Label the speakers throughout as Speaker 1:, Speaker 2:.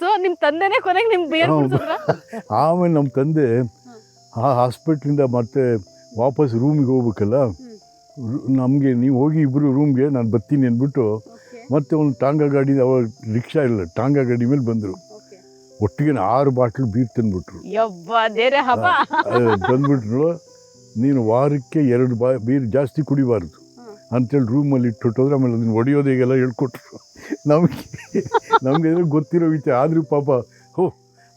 Speaker 1: So ನಿಮ್ಮ ತಂದೆನೇ ಕೊನೆಗೆ ನಿಮ್ ಬೇರೆ.
Speaker 2: ಆಮೇಲೆ ನಮ್ಮ ತಂದೆ ಆ ಹಾಸ್ಪಿಟ್ಲಿಂದ ಮತ್ತೆ ವಾಪಸ್ ರೂಮಿಗೆ ಹೋಗ್ಬೇಕಲ್ಲ? ನಮಗೆ ನೀವು ಹೋಗಿ ಇಬ್ಬರು ರೂಮ್ಗೆ ನಾನು ಬರ್ತೀನಿ ಅಂದ್ಬಿಟ್ಟು ಮತ್ತೆ ಒಂದು ಟಾಂಗಾ ಗಾಡಿ ಅವಾಗ ರಿಕ್ಷಾ ಇಲ್ಲ ಟಾಂಗಾ ಗಾಡಿ ಮೇಲೆ ಬಂದರು. ಒಟ್ಟಿಗೆ ಆರು ಬಾಟ್ಲು ಬೀರ್ ತಂದ್ಬಿಟ್ರು. ಬಂದ್ಬಿಟ್ರು. ನೀನು ವಾರಕ್ಕೆ ಎರಡು ಬಾ ಬೀರ್ ಜಾಸ್ತಿ ಕುಡಿಬಾರ್ದು. ಅಂತೇಳಿ ರೂಮಲ್ಲಿ ಇಟ್ಟುಟ್ಟೋದ್ರೆ ಆಮೇಲೆ ಅದನ್ನು ಒಡೆಯೋದೇಗೆಲ್ಲ ಹೇಳ್ಕೊಟ್ರು. ನಮಗೆ ನಮಗೆ ಗೊತ್ತಿರೋ ವಿಚಾರ. ಆದರೂ ಪಾಪ ಹೋ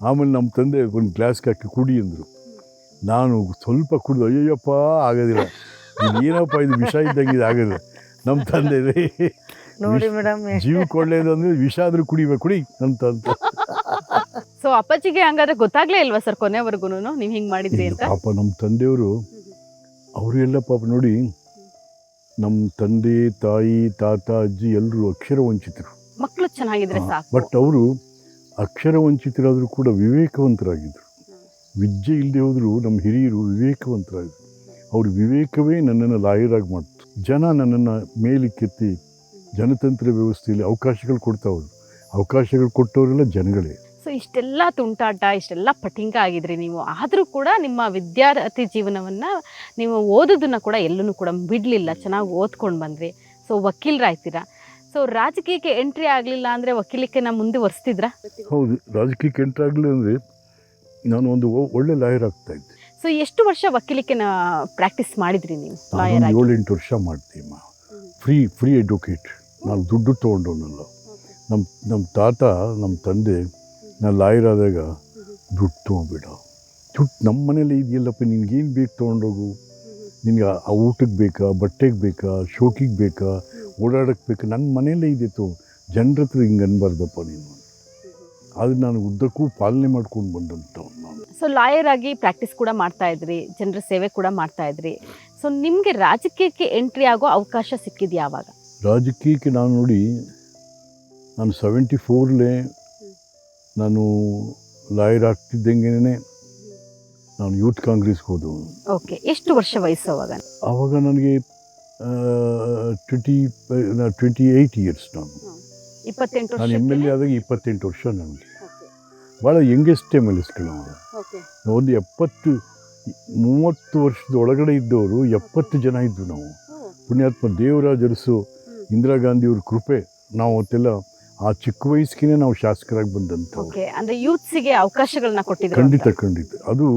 Speaker 2: ಆಮೇಲೆ ನಮ್ಮ ತಂದೆ ಒಂದು ಗ್ಲಾಸ್ ಹಾಕಿ ಕುಡಿ ಅಂದರು. ನಾನು ಸ್ವಲ್ಪ ಕುಡಿದು ಅಯ್ಯಯ್ಯಪ್ಪ ಆಗೋದಿಲ್ಲ. ಏನಪ್ಪ ಇದು ವಿಷ ಇದ್ದಂಗೆ ಇದು ಆಗೋದಿಲ್ಲ ನಮ್ಮ ತಂದೆ "ರೇ,
Speaker 3: ನೋಡಿ ಮೇಡಮ್
Speaker 2: ಜೀವಕ್ಕೆ ಒಳ್ಳೇದು ಅಂದರೆ ವಿಷ ಆದರೂ ಕುಡಿಬೇಕು. ಕುಡಿ ಅಂತ ಅಂತ
Speaker 1: ಸೊ ಅಪ್ಪಾಜಿಗೆ ಹಂಗಾದ್ರೆ ಗೊತ್ತಾಗ್ಲೇ ಇಲ್ವಾ ಸರ್ ಕೊನೆವರೆಗೂ ನೀವ್ ಹಿಂಗ್ ಮಾಡಿದ್ರಿ ಅಂತ?
Speaker 2: ಪಾಪ ನಮ್ಮ ತಂದೆಯವರು ಅವರು ಎಲ್ಲ ಪಾಪ ನೋಡಿ ನಮ್ಮ ತಂದೆ ತಾಯಿ ತಾತ ಅಜ್ಜಿ ಎಲ್ಲರೂ ಅಕ್ಷರ ವಂಚಿತರು.
Speaker 1: ಮಕ್ಕಳು ಚೆನ್ನಾಗಿದ್ರೆ ಸಾಕು.
Speaker 2: ಬಟ್ ಅವರು ಅಕ್ಷರ ವಂಚಿತರಾದರೂ ಕೂಡ ವಿವೇಕವಂತರಾಗಿದ್ದರು ವಿದ್ಯೆ ಇಲ್ಲದೆ ಹೋದರೂ ನಮ್ಮ ಹಿರಿಯರು ವಿವೇಕವಂತರಾಗಿದ್ದರು ಅವ್ರ ವಿವೇಕವೇ ನನ್ನನ್ನು ಲಾಯರಾಗಿ ಮಾಡ್ತು. ಜನ ನನ್ನನ್ನು ಮೇಲಿಕ್ಕೆತ್ತಿ ಜನತಂತ್ರ ವ್ಯವಸ್ಥೆಯಲ್ಲಿ ಅವಕಾಶಗಳು ಕೊಡ್ತಾ ಹೋದ್ರು ಅವಕಾಶಗಳು ಕೊಟ್ಟವರೆಲ್ಲ ಜನಗಳೇ.
Speaker 1: ಸೊ ಇಷ್ಟೆಲ್ಲ ತುಂಟಾಟ ಇಷ್ಟೆಲ್ಲ ಪಟಿಂಗ ಆಗಿದ್ರಿ ನೀವು. ಆದರೂ ಕೂಡ ನಿಮ್ಮ ವಿದ್ಯಾರ್ಥಿ ಜೀವನವನ್ನು ನೀವು ಓದೋದನ್ನು ಕೂಡ ಎಲ್ಲೂ ಕೂಡ ಬಿಡಲಿಲ್ಲ ಚೆನ್ನಾಗಿ ಓದ್ಕೊಂಡು ಬಂದ್ರಿ. ಸೊ ವಕೀಲರಾಯ್ತೀರಾ? ಸೊ ರಾಜಕೀಯಕ್ಕೆ ಎಂಟ್ರಿ ಆಗಲಿಲ್ಲ ಅಂದರೆ ವಕೀಲಕ್ಕೆ ನಾ ಒರೆಸ್ತಿದ್ರ
Speaker 2: ಹೌದು ರಾಜಕೀಯಕ್ಕೆ ಎಂಟ್ರಾಗಲಿ ಅಂದರೆ ನಾನು ಒಂದು ಒಳ್ಳೆ ಲಾಯರ್ ಆಗ್ತಾ ಇದ್ದೆ.
Speaker 1: ಸೊ ಎಷ್ಟು ವರ್ಷ ವಕೀಲಕ್ಕೆ ಪ್ರಾಕ್ಟೀಸ್ ಮಾಡಿದ್ರಿ ನೀವು? ಲಾಯರ್
Speaker 2: ಏಳೆಂಟು ವರ್ಷ ಮಾಡ್ತೀಮ್ಮ ಫ್ರೀ ಫ್ರೀ ಎಡ್ವೊಕೇಟ್ ನಾನು ದುಡ್ಡು ತೊಗೊಂಡವನಲ್ಲ. ನಮ್ಮ ನಮ್ಮ ತಾತ ನಮ್ಮ ತಂದೆ ನಾನು ಲಾಯರ್ ಆದಾಗ ದುಡ್ಡು ತೊಗೊಬೇಡ. ದುಡ್ಡು ನಮ್ಮ ಮನೇಲಿ ಇದೆಯಲ್ಲಪ್ಪ ನಿನಗೇನು ಬೇಕು ತೊಗೊಂಡೋಗು? ನಿನಗೆ ಆ- ಊಟಕ್ಕೆ ಬೇಕಾ ಬಟ್ಟೆಗೆ ಬೇಕಾ ಶೋಕಿಗೆ ಬೇಕಾ ಓಡಾಡೋಕ್ಕೆ ಬೇಕಾ? ನನ್ನ ಮನೆಯಲ್ಲೇ ಇದ್ದಿತ್ತು ಜನ್ರತ್ರ ಜನರ ಹತ್ರ ಹಿಂಗೆ ಅನ್ಬಾರ್ದಪ್ಪ ನೀನು. ಆದರೆ ನಾನು ಉದ್ದಕ್ಕೂ ಪಾಲನೆ ಮಾಡ್ಕೊಂಡು ಬಂದಂತ ನಾನು.
Speaker 1: ಸೊ ಲಾಯರ್ ಆಗಿ ಪ್ರಾಕ್ಟೀಸ್ ಕೂಡ ಮಾಡ್ತಾ ಇದ್ರಿ ಜನರ ಸೇವೆ ಕೂಡ ಮಾಡ್ತಾ ಇದ್ರಿ. ಸೊ ನಿಮಗೆ ರಾಜಕೀಯಕ್ಕೆ ಎಂಟ್ರಿ ಆಗೋ ಅವಕಾಶ ಸಿಕ್ಕಿದೆಯಾ ಯಾವಾಗ
Speaker 2: ರಾಜಕೀಯಕ್ಕೆ ನಾನು ನೋಡಿ ನಾನು ಸೆವೆಂಟಿ ಫೋರ್ಲೇ ನಾನು ಲಾಯರ್ ಆಗ್ತಿದ್ದಂಗೆನೇ ನಾನು ಯೂತ್ ಕಾಂಗ್ರೆಸ್ಗೆ ಹೋದವನು.
Speaker 1: ಓಕೆ ಎಷ್ಟು ವರ್ಷ ವಯಸ್ಸು ಅವಾಗ?
Speaker 2: ಆವಾಗ ನನಗೆ ಟ್ವೆಂಟಿ ಟ್ವೆಂಟಿ ಏಯ್ಟ್ ಇಯರ್ಸ್ ನಾನು.
Speaker 1: ಇಪ್ಪತ್ತೆಂಟು
Speaker 2: ನಾನು ಎಂ ಎಲ್ ಎ
Speaker 1: ವರ್ಷ
Speaker 2: ಆದಾಗ ಇಪ್ಪತ್ತೆಂಟು ವರ್ಷ ನನಗೆ. ಭಾಳ ಯಂಗೆಸ್ಟ್ ಎಂ ಎಲ್ ಎಸ್ಗಳು ನಾವು ಒಂದು ಎಪ್ಪತ್ತು ಮೂವತ್ತು ವರ್ಷದ ಒಳಗಡೆ ಇದ್ದವರು ಎಪ್ಪತ್ತು ಜನ ಇದ್ವು ನಾವು. ಪುಣ್ಯಾತ್ಮ ದೇವರಾಜರಸು ಇಂದಿರಾ ಗಾಂಧಿಯವ್ರ ಕೃಪೆ ನಾವು ಅವತ್ತೆಲ್ಲ ಆ ಚಿಕ್ಕ ವಯಸ್ಸಿಗೆ ನಾವು ಶಾಸಕರಾಗಿ ಬಂದಂಥವ್ರು.
Speaker 1: ಓಕೆ ಅಂದ್ರೆ ಯೂತ್ಸಿಗೆ ಅವಕಾಶಗಳನ್ನ ಕೊಟ್ಟಿದ್ರು
Speaker 2: ಖಂಡಿತ ಖಂಡಿತ. ಅದು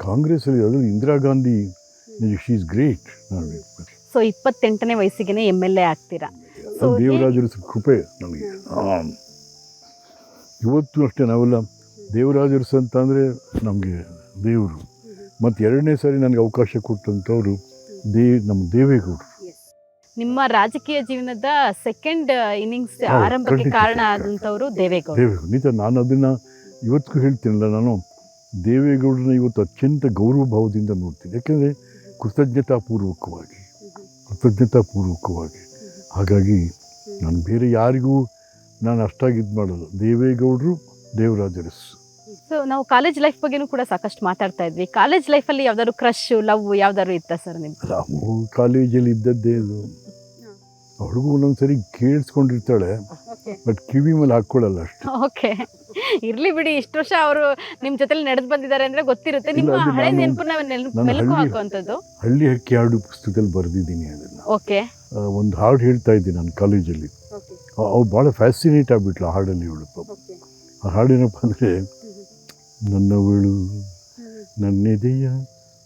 Speaker 2: ಕಾಂಗ್ರೆಸ್ಸಲ್ಲಿ ಅದು Indira Gandhi she is great
Speaker 1: so ಇಪ್ಪತ್ತೆಂಟನೇ ವಯಸ್ಸಿಗೆ ಎಂ ಎಲ್ ಎ ಆಗ್ತೀರಾ?
Speaker 2: ದೇವರಾಜರ ಕೃಪೆ ನಮಗೆ. ಇವತ್ತು ಅಷ್ಟೇ ನಾವೆಲ್ಲ ದೇವರಾಜರ್ಸ್ ಅಂತ ಅಂದರೆ ನಮಗೆ ದೇವರು. ಮತ್ತು ಎರಡನೇ ಸಾರಿ ನನಗೆ ಅವಕಾಶ ಕೊಟ್ಟಂಥವರು ದೇ ನಮ್ಮ ದೇವೇಗೌಡರು.
Speaker 1: ನಿಮ್ಮ ರಾಜಕೀಯ ಜೀವನದ ಸೆಕೆಂಡ್ ಇನ್ನಿಂಗ್ಸ್ ಆರಂಭಕ್ಕೆ ಕಾರಣ ಆದಂತವರು ದೇವೇಗೌಡ.
Speaker 2: ದೇವೇಗೌಡ. ನಿಜ ನಾನು ಅದನ್ನು ಇವತ್ತಿಗೂ ಹೇಳ್ತೀನಲ್ಲ ನಾನು ದೇವೇಗೌಡರನ್ನ ಇವತ್ತು ಅತ್ಯಂತ ಗೌರವ ಭಾವದಿಂದ ನೋಡ್ತೀನಿ. ಯಾಕೆಂದರೆ ಕೃತಜ್ಞತಾಪೂರ್ವಕವಾಗಿ ಕೃತಜ್ಞತಾಪೂರ್ವಕವಾಗಿ. ಹಾಗಾಗಿ ನಾನು ಬೇರೆ ಯಾರಿಗೂ ನಾನು ಅಷ್ಟಾಗಿ ಇದು ಮಾಡಲ್ಲ. ದೇವೇಗೌಡರು ದೇವರಾಜರಸ್
Speaker 1: ಸೊ ನಾವು ಕಾಲೇಜ್ ಲೈಫ್ ಬಗ್ಗೆನೂ ಕೂಡ ಸಾಕಷ್ಟು ಮಾತಾಡ್ತಾ ಇದ್ವಿ. ಕಾಲೇಜ್ ಲೈಫಲ್ಲಿ ಯಾವ್ದಾದ್ರು ಕ್ರಶ್ ಲವ್ ಯಾವ್ದಾದ್ರು ಇತ್ತ ಸರ್ ನಿಮ್ಗೆ
Speaker 2: ನಾವು ಕಾಲೇಜಲ್ಲಿ ಇದ್ದದ್ದೇ ಅದು. ಅವಳಿಗೂ ಒಂದೊಂದು ಸರಿ ಕೇಳಿಸ್ಕೊಂಡಿರ್ತಾಳೆ ಬಟ್ ಕಿವಿ ಮೇಲೆ ಹಾಕ್ಕೊಳ್ಳಲ್ಲ ಅಷ್ಟೇ.
Speaker 1: ಓಕೆ ಇರ್ಲಿ ಬಿಡಿ ಇಷ್ಟು ವರ್ಷ ಅವರು ನಿಮ್ಮ ಜೊತೆಲಿ ನಡೆದು ಬಂದಿದ್ದಾರೆ ಅಂದ್ರೆ ಗೊತ್ತಿರುತ್ತೆ. ನಿಮ್ಮ ಹಳೆ
Speaker 2: ನಾನು-
Speaker 1: ನೆನಪನ್ನ ನೆನಪು ಮೆಲುಕು
Speaker 2: ಹಳ್ಳಿ-
Speaker 1: ಹಾಕುವಂಥದ್ದು?
Speaker 2: ಹಳ್ಳಿ ಹಕ್ಕಿ ಹಾಡು ಪುಸ್ತಕದಲ್ಲಿ ಬರೆದಿದ್ದೀನಿ ಅದನ್ನ.
Speaker 1: ಓಕೆ
Speaker 2: ಒಂದು ಹಾಡು ಹೇಳ್ತಾ ಇದ್ದೀನಿ ನಾನು ಕಾಲೇಜಲ್ಲಿ. ಅವ್ರು ಭಾಳ ಫ್ಯಾಸಿನೇಟ್ ಆಗ್ಬಿಟ್ಲು ಆ ಹಾಡಲ್ಲಿ ಇವಳು ಆ ಹಾಡೇನಪ್ಪ ಅಂದರೆ ನನ್ನವಳು ನನ್ನೆದೆಯ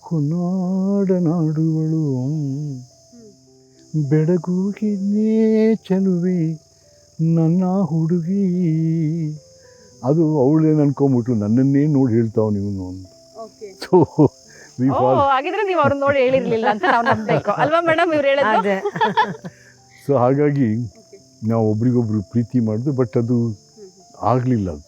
Speaker 2: ಹೊನ್ನಾಡನಾಡುವಳು. ಬೆಳಗುಗಿನೇ ಚೆಲುವೆ ನನ್ನ ಹುಡುಗಿ. ಅದು ಅವಳೇನು ಅನ್ಕೊಂಬಿಟ್ಲು ನನ್ನನ್ನೇ ನೋಡಿ ಹೇಳ್ತಾವ ನೀವು ಸೊ ವಿ
Speaker 1: ಓ ಹಾಗಿದ್ರೆ ನೀವು ಅವ್ರನ್ನ ನೋಡಿ ಹೇಳಿರ್ಲಿಲ್ಲ ಅಂತ ನಾವು ನಂಬೇಕು ಅಲ್ವಾ ಮೇಡಮ್ ಇವ್ರು ಹೇಳೋದು?
Speaker 3: ಅದೇ.
Speaker 2: ಸೊ ಹಾಗಾಗಿ ನಾವು ಒಬ್ರಿಗೊಬ್ರು ಪ್ರೀತಿ ಮಾಡಿದ್ವಿ ಬಟ್ ಅದು ಆಗಲಿಲ್ಲ ಅದು.